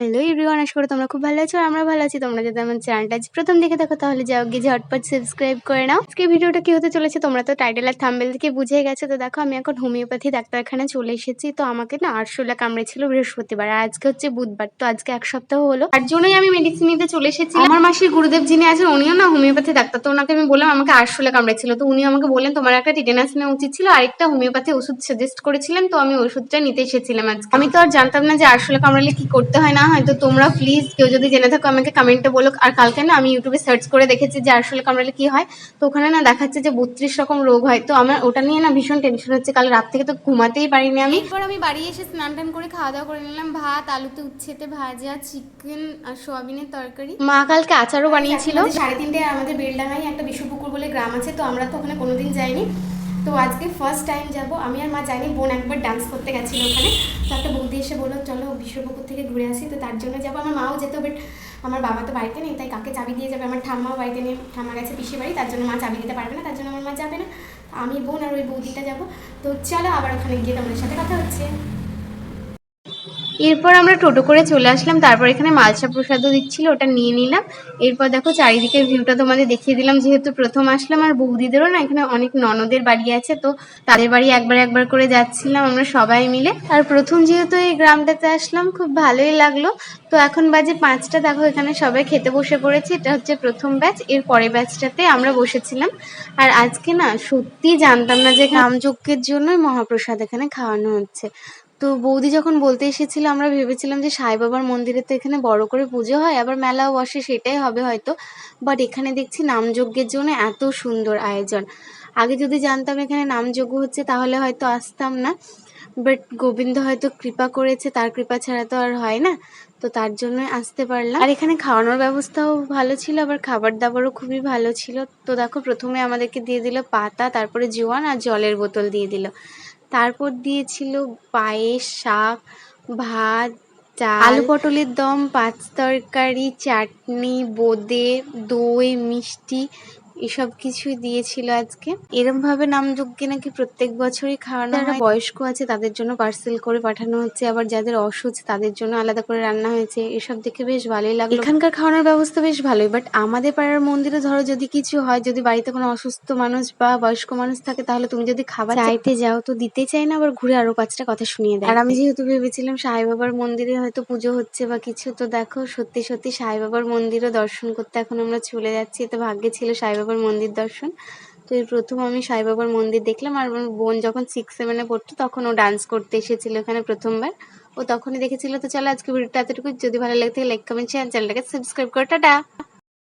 Hello everyone, আশা করি তোমরা খুব ভালো আছো আর আমরা ভালো আছি। তোমরা যদি আমার চ্যানেলটা প্রথম দেখে থাকো, তাহলে যাও গিয়ে ঝটপট সাবস্ক্রাইব করে নাও। আজকে ভিডিওটা কি হতে চলেছে তোমরা তো টাইটেল আর থাম্বেল থেকে বুঝে গেছো। তো দেখো, আমি এখন হোমিওপ্যাথি ডাক্তারখানে চলে এসেছি। তো আমাকে না আরশোলা কামড়েছিল বৃহস্পতিবার আর আজকে হচ্ছে বুধবার। তো আজকে এক সপ্তাহ হলো। তার জন্যই আমি মেডিসিন নিতে চলে এসেছি। আমার মাসির গুরুদেব যিনি আছেন, উনিও না হোমিওপ্যাথি ডাক্তার। তো ওনাকে আমি বললাম, আমাকে আরশোলা কামড়েছিল। তো উনি আমাকে বললেন, তোমার একটা টিটেনাস নেওয়া উচিত ছিল। আরেকটা হোমিওপ্যাথি ওষুধ সাজেস্ট করেছিলেন। তো আমি ওষুধটা নিতে এসেছিলাম আজকে। আমি তো আর জানতাম না যে আরশোলা কামড়ালে কি করতে হয় না হয় তো তোমরা প্লিজ কেউ যদি জেনে থাকো আমাকে কমেন্টে বলো আর কালকে না আমি ইউটিউবে সার্চ করে দেখেছি যে আরশোলা কামড়ালে কি হয়। তো ওখানে না দেখাচ্ছে যে বত্রিশ রকম রোগ হয়। তো আমার ওটা নিয়ে না ভীষণ টেনশন হচ্ছে। কাল রাত থেকে তো ঘুমাতেই পারিনি আমি। এরপর আমি বাড়ি এসে স্নান টান করে খাওয়া দাওয়া করে নিলাম। ভাত আলুতে উচ্ছেতে ভাজা চিকেন আর সোয়াবিনের তরকারি। মা কালকে আচারও বানিয়েছিল। সাড়ে তিনটে আমাদের বেলডাঙায় একটা বিশ্বপুকুর বলে গ্রাম আছে তো আমরা তো ওখানে কোনোদিন যাইনি। তো আজকে ফার্স্ট টাইম যাব। আমি আর মা জানি বোন একবার ডান্স করতে গেছিল ওখানে। তো একটা বৌদি এসে বলল, চলো বিশ্বপুকুর থেকে ঘুরে আসি। তো তার জন্য যাব। আমার মাও যেত বাট আমার বাবা তো বাড়িতে নেই, তাই কাকে চাবি দিয়ে যাবে? আমার ঠাম্মাও বাড়িতে নেই, ঠাম্মা গেছে পিসি বাড়ি, তার জন্য মা চাবি দিতে পারবে না, তার জন্য আমার মা যাবে না। আমি বোন আর ওই বৌদিটা যাব। তো চলো আবার ওখানে গিয়ে তোমাদের সাথে কথা হচ্ছে। এরপর আমরা টোটো করে চলে আসলাম। তারপর এখানে মালসা প্রসাদও দিচ্ছিল, ওটা নিয়ে নিলাম। এরপর দেখো চারিদিকের ভিউটা তোমাদের দেখিয়ে দিলাম, যেহেতু প্রথম আসলাম আর বৌদিদেরও না এখানে অনেক ননদের বাড়ি আছে, তো তাদের বাড়ি একবার একবার করে যাচ্ছিলাম আমরা সবাই মিলে। আর প্রথম যেহেতু এই গ্রামটাতে আসলাম, খুব ভালোই লাগল। তো এখন বাজে পাঁচটা, দেখো এখানে সবাই খেতে বসে পড়েছে, এটা হচ্ছে প্রথম ব্যাচ, এর পরের ব্যাচটাতে আমরা বসেছিলাম। আর আজকে না সত্যি জানতাম না যে নামযজ্ঞের জন্যই মহাপ্রসাদ এখানে খাওয়ানো হচ্ছে। তো বৌদি যখন বলতে এসেছিল, আমরা ভেবেছিলাম যে সাই বাবার মন্দিরে তো এখানে বড় করে পুজো হয়, আবার মেলাও বসে সেটাই হবে হয়তো। বাট এখানে দেখছি নামযজ্ঞের জন্য এত সুন্দর আয়োজন। আগে যদি জানতাম এখানে নামযজ্ঞ হচ্ছে, তাহলে হয়তো আসতাম না। বাট গোবিন্দ হয়তো কৃপা করেছে, তার কৃপা ছাড়া তো আর হয় না। তো তার জন্যই আসতে পারলাম। আর এখানে খাওয়ানোর ব্যবস্থাও ভালো ছিল, আবার খাবার দাবারও খুবই ভালো ছিল। তো দেখো, প্রথমে আমাদেরকে দিয়ে দিল পাতা, তারপরে জোয়ান আর জলের বোতল দিয়ে দিল। তারপর দিয়েছিল পায়েস, শাক, ভাত, ডাল, আলু পটলের দম, পাঁচ তরকারি, চাটনি, বোঁদে, দই, মিষ্টি এসব কিছুই দিয়েছিল আজকে। এরম ভাবে নামযজ্ঞে নাকি প্রত্যেক বছরই খাওয়ানো যারা বয়স্ক আছে তাদের জন্য পার্সেল করে পাঠানো হচ্ছে। আবার যাদের অসুচ তাদের জন্য আলাদা করে রান্না হয়েছে। এসব দেখে বেশ ভালোই লাগল। এখানকার খাওয়ানোর ব্যবস্থা বেশ ভালোই বাট আমাদের পাড়ার মন্দিরে ধরো যদি কিছু হয় যদি বাড়িতে কোনো অসুস্থ মানুষ বা বয়স্ক মানুষ থাকে তাহলে তুমি যদি খাবার চাইতে যাও তো দিতে চাই না আবার ঘুরে আরও পাঁচটা কথা শুনিয়ে দেয়। আর আমি যেহেতু ভেবেছিলাম সাই বাবার মন্দিরে হয়তো পুজো হচ্ছে বা কিছু তো দেখো সত্যি সত্যি সাই বাবার মন্দিরও দর্শন করতে এখন আমরা চলে যাচ্ছি। তো ভাগ্যে ছিল সাই বাবার মন্দির দর্শন। তো এই প্রথম আমি সাই বাবার মন্দির দেখলাম আর আমার বোন যখন সিক্স সেভেনে পড়তো তখন ও ডান্স করতে এসেছিল এখানে প্রথমবার। ও তখনই দেখেছিল, তো চলো আজকে ভিডিওটা এতটুকু যদি ভালো লাগে থাকে লাইক কমেন্ট শেয়ার চ্যানেলটাকে সাবস্ক্রাইব করে। টাটা!